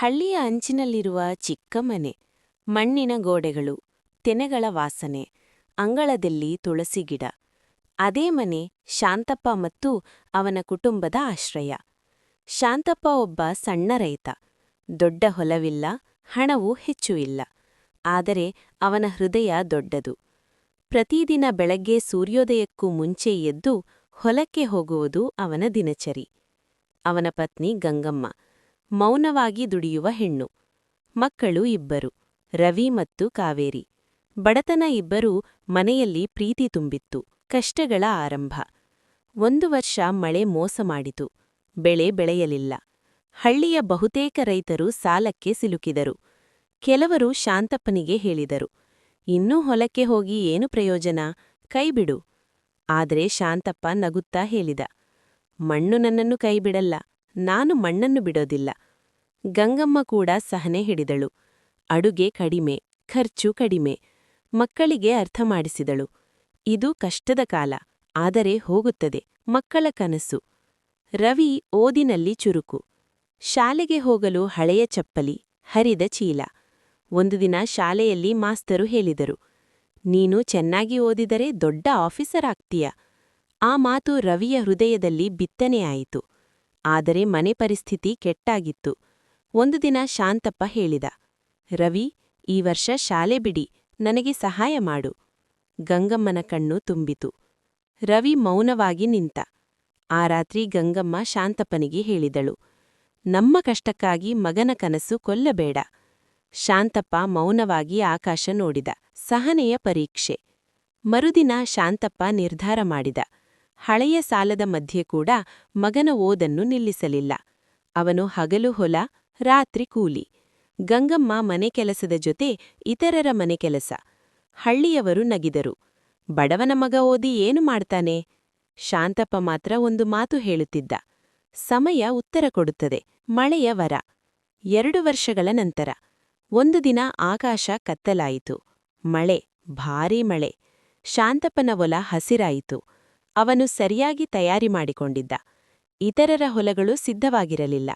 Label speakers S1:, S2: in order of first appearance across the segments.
S1: ಹಳ್ಳಿಯ ಅಂಚಿನಲ್ಲಿರುವ ಚಿಕ್ಕ ಮನೆ, ಮಣ್ಣಿನ ಗೋಡೆಗಳು, ತೆನೆಗಳ ವಾಸನೆ, ಅಂಗಳದಲ್ಲಿ ತುಳಸಿ ಗಿಡ. ಅದೇ ಮನೆ ಶಾಂತಪ್ಪ ಮತ್ತು ಅವನ ಕುಟುಂಬದ ಆಶ್ರಯ. ಶಾಂತಪ್ಪ ಒಬ್ಬ ಸಣ್ಣ ರೈತ. ದೊಡ್ಡ ಹೊಲವಿಲ್ಲ, ಹಣವೂ ಹೆಚ್ಚು ಇಲ್ಲ. ಆದರೆ ಅವನ ಹೃದಯ ದೊಡ್ಡದು. ಪ್ರತಿದಿನ ಬೆಳಗ್ಗೆ ಸೂರ್ಯೋದಯಕ್ಕೂ ಮುಂಚೆ ಎದ್ದು ಹೊಲಕ್ಕೆ ಹೋಗುವುದು ಅವನ ದಿನಚರಿ. ಅವನ ಪತ್ನಿ ಗಂಗಮ್ಮ. ಮೌನವಾಗಿ ದುಡಿಯುವ ಹೆಣ್ಣು. ಮಕ್ಕಳು ಇಬ್ಬರು, ರವಿ ಮತ್ತು ಕಾವೇರಿ. ಬಡತನ ಇಬ್ಬರೂ ಮನೆಯಲ್ಲಿ ಪ್ರೀತಿ ತುಂಬಿತ್ತು, ಕಷ್ಟಗಳ ಆರಂಭ. ಒಂದು ವರ್ಷ ಮಳೆ ಮೋಸ ಮಾಡಿತು, ಬೆಳೆ ಬೆಳೆಯಲಿಲ್ಲ. ಹಳ್ಳಿಯ ಬಹುತೇಕ ರೈತರು ಸಾಲಕ್ಕೆ ಸಿಲುಕಿದರು. ಕೆಲವರು ಶಾಂತಪ್ಪನಿಗೆ ಹೇಳಿದರು, ಇನ್ನೂ ಹೊಲಕ್ಕೆ ಹೋಗಿ ಏನು ಪ್ರಯೋಜನ? ಕೈಬಿಡು. ಆದರೆ ಶಾಂತಪ್ಪ ನಗುತ್ತಾ ಹೇಳಿದ, ಮಣ್ಣು ನನ್ನನ್ನು ಕೈಬಿಡಲ್ಲ. ನಾನು ಮಣ್ಣನ್ನು ಬಿಡೋದಿಲ್ಲ. ಗಂಗಮ್ಮ ಕೂಡ ಸಹನೆ ಹಿಡಿದಳು. ಅಡುಗೆ ಕಡಿಮೆ, ಖರ್ಚು ಕಡಿಮೆ. ಮಕ್ಕಳಿಗೆ ಅರ್ಥ ಮಾಡಿಸಿದಳು. ಇದು ಕಷ್ಟದ ಕಾಲ, ಆದರೆ ಹೋಗುತ್ತದೆ, ಮಕ್ಕಳ ಕನಸು. ರವಿ ಓದಿನಲ್ಲಿ ಚುರುಕು. ಶಾಲೆಗೆ ಹೋಗಲು ಹಳೆಯ ಚಪ್ಪಲಿ, ಹರಿದ ಚೀಲ. ಒಂದು ದಿನ ಶಾಲೆಯಲ್ಲಿ ಮಾಸ್ತರು ಹೇಳಿದರು, ನೀನು ಚೆನ್ನಾಗಿ ಓದಿದರೆ ದೊಡ್ಡ ಆಫೀಸರ್ ಆಗ್ತೀಯ. ಆ ಮಾತು ರವಿಯ ಹೃದಯದಲ್ಲಿ ಬಿತ್ತನೆಯಾಯಿತು ಆದರೆ ಮನೆ ಪರಿಸ್ಥಿತಿ ಕೆಟ್ಟಾಗಿತ್ತು. ಒಂದು ದಿನ ಶಾಂತಪ್ಪ ಹೇಳಿದ, ರವಿ, ಈ ವರ್ಷ ಶಾಲೆ ಬಿಡಿ, ನನಗೆ ಸಹಾಯ ಮಾಡು. ಗಂಗಮ್ಮನ ಕಣ್ಣು ತುಂಬಿತು. ರವಿ ಮೌನವಾಗಿ ನಿಂತ. ಆ ರಾತ್ರಿ ಗಂಗಮ್ಮ ಶಾಂತಪ್ಪನಿಗೆ ಹೇಳಿದಳು, ನಮ್ಮ ಕಷ್ಟಕ್ಕಾಗಿ ಮಗನ ಕನಸು ಕೊಲ್ಲಬೇಡ. ಶಾಂತಪ್ಪ ಮೌನವಾಗಿ ಆಕಾಶ ನೋಡಿದ, ಸಹನೆಯ ಪರೀಕ್ಷೆ. ಮರುದಿನ ಶಾಂತಪ್ಪ ನಿರ್ಧಾರ ಮಾಡಿದ ಹಳೆಯ ಸಾಲದ ಮಧ್ಯೆ ಕೂಡ ಮಗನ ಓದನ್ನು ನಿಲ್ಲಿಸಲಿಲ್ಲ. ಅವನು ಹಗಲು ಹೊಲ, ರಾತ್ರಿ ಕೂಲಿ, ಗಂಗಮ್ಮ ಮನೆ ಕೆಲಸದ ಜೊತೆ ಇತರರ ಮನೆ ಕೆಲಸ, ಹಳ್ಳಿಯವರು ನಗಿದರು. ಬಡವನ ಮಗ ಓದಿ ಏನು ಮಾಡ್ತಾನೆ? ಶಾಂತಪ್ಪ ಮಾತ್ರ ಒಂದು ಮಾತು ಹೇಳುತ್ತಿದ್ದ. ಸಮಯ ಉತ್ತರ ಕೊಡುತ್ತದೆ, ಮಳೆಯ ವರ. ಎರಡು ವರ್ಷಗಳ ನಂತರ, ಒಂದು ದಿನ ಆಕಾಶ ಕತ್ತಲಾಯಿತು. ಮಳೆ, ಭಾರೀ ಮಳೆ. ಶಾಂತಪ್ಪನ ಒಲ ಹಸಿರಾಯಿತು. ಅವನು ಸರಿಯಾಗಿ ತಯಾರಿ ಮಾಡಿಕೊಂಡಿದ್ದ. ಇತರರ ಹೊಲಗಳು ಸಿದ್ಧವಾಗಿರಲಿಲ್ಲ.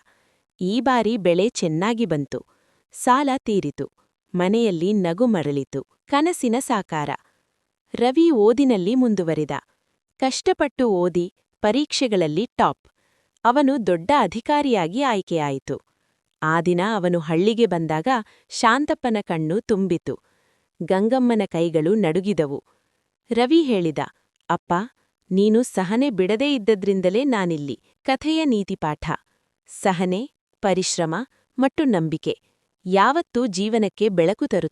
S1: ಈ ಬಾರಿ ಬೆಳೆ ಚೆನ್ನಾಗಿ ಬಂತು. ಸಾಲ ತೀರಿತು. ಮನೆಯಲ್ಲಿ ನಗು ಮರಳಿತು. ಕನಸಿನ ಸಾಕಾರ. ರವಿ ಓದಿನಲ್ಲಿ ಮುಂದುವರಿದ. ಕಷ್ಟಪಟ್ಟು ಓದಿ, ಪರೀಕ್ಷೆಗಳಲ್ಲಿ ಟಾಪ್. ಅವನು ದೊಡ್ಡ ಅಧಿಕಾರಿಯಾಗಿ ಆಯ್ಕೆಯಾಯಿತು. ಆ ದಿನ ಅವನು ಹಳ್ಳಿಗೆ ಬಂದಾಗ ಶಾಂತಪ್ಪನ ಕಣ್ಣು ತುಂಬಿತು. ಗಂಗಮ್ಮನ ಕೈಗಳು ನಡುಗಿದವು. ರವಿ ಹೇಳಿದ, ಅಪ್ಪ ನೀನು ಸಹನೆ ಬಿಡದೇ ಇದ್ದದ್ರಿಂದಲೇ ನಾನಿಲ್ಲಿ. ಕಥೆಯ ನೀತಿಪಾಠ ಸಹನೆ, ಪರಿಶ್ರಮ ಮತ್ತು ನಂಬಿಕೆ. ಯಾವತ್ತೂ ಜೀವನಕ್ಕೆ ಬೆಳಕು ತರುತ್ತದೆ